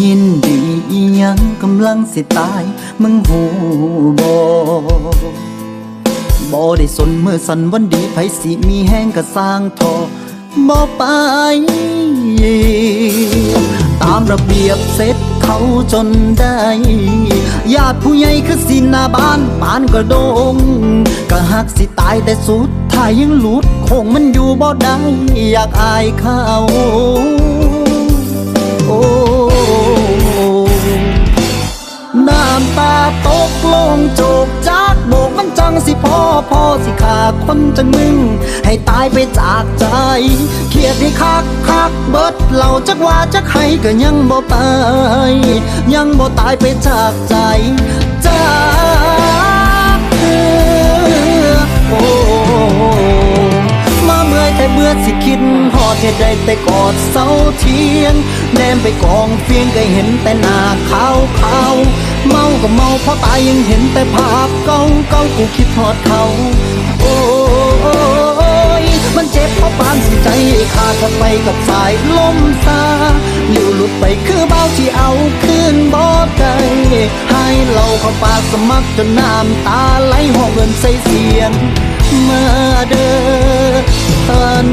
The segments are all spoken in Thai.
ยินดีอียังกำลังสิตาย มึงหูบบ่ได้สนเมื่อสันวันดีไผสิมีแห้งก็สร้างทอบ่ไป ตามระเบียบเสร็จเขาจนได้ญาติผู้ใหญ่คือสินาบ้านปานกระดงก็หักสิตายแต่สุดท้ายยังหลุดคงมันอยู่บ่ได้อยากอายเขา โอ้ำตาตกลงโจกจากโบกมันจังสิพ่อพ่อสิขาคนจังมึง ให้ตายไปจากใจเครียดให้คักคักเบิดเหล่าจักว่าจักให้ก็ยังบ่ไปยังบ่ตายไปจากใจจากเธอโอ้มาเมื่อยแต่เบื่อสิคิดหอดเหตุใดแต่กอดเสาเทียงแนมไปกองเฟียงก็เห็นแต่หน้าขาวขาว เมาก็เมาเพราะตายยังเห็นแต่ภาพเก่าเก่ากูคิดทอดเขา โอ้ยมันเจ็บเพราะปานสิใจขาดกันไปกับสายลมซาหลิวหลุดไปคือเบาที่เอาคืนบ่ได้ให้เราเข้าปากสมัครจนน้ำตาไหลห้องเงินใส่เสียงมาเด้อท่าน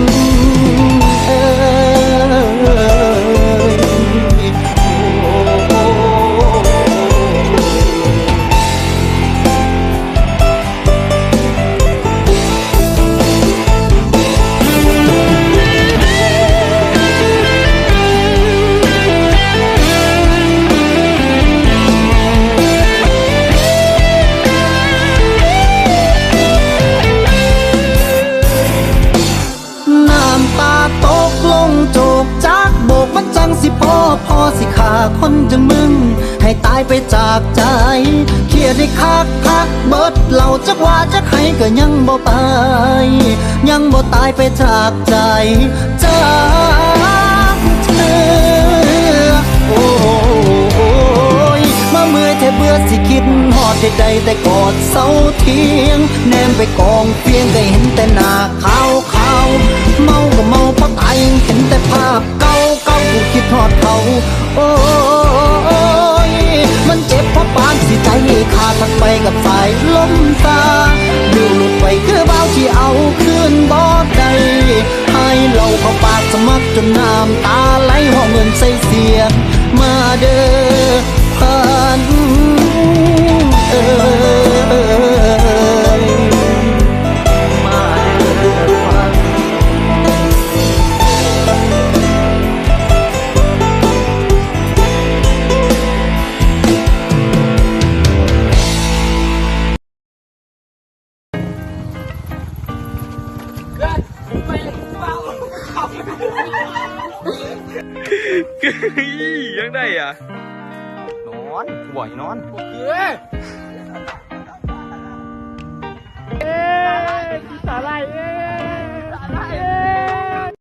เครียดให้คักคักเบิดเหล่าจักว่าจักให้ก็ยังบ่ไป ยังบ่ตายไปจากใจจากเธอโอ้ยมาเมื่อยแท่เบื่อสิคิดหอดใดๆแต่กอดเสาเทียง แนมไปกองเพียงก็เห็นแต่หน้าขาวขาวเมาก็เมาเพราะตายเห็นแต่ภาพเก่าเก่ากูคิดทอดเขาโอ้ ขาดทักไปกับสายลมตาดูหลุดไปคือเบาที่เอาคืนบ่ได้ให้เราเข้าปากสมัครจนน้ำตาไหลห้องเงินใส่เสียงมาเด้อพัน ยังได้อะนอนบ่อยนอนสาไรเอ้สาไรเอ้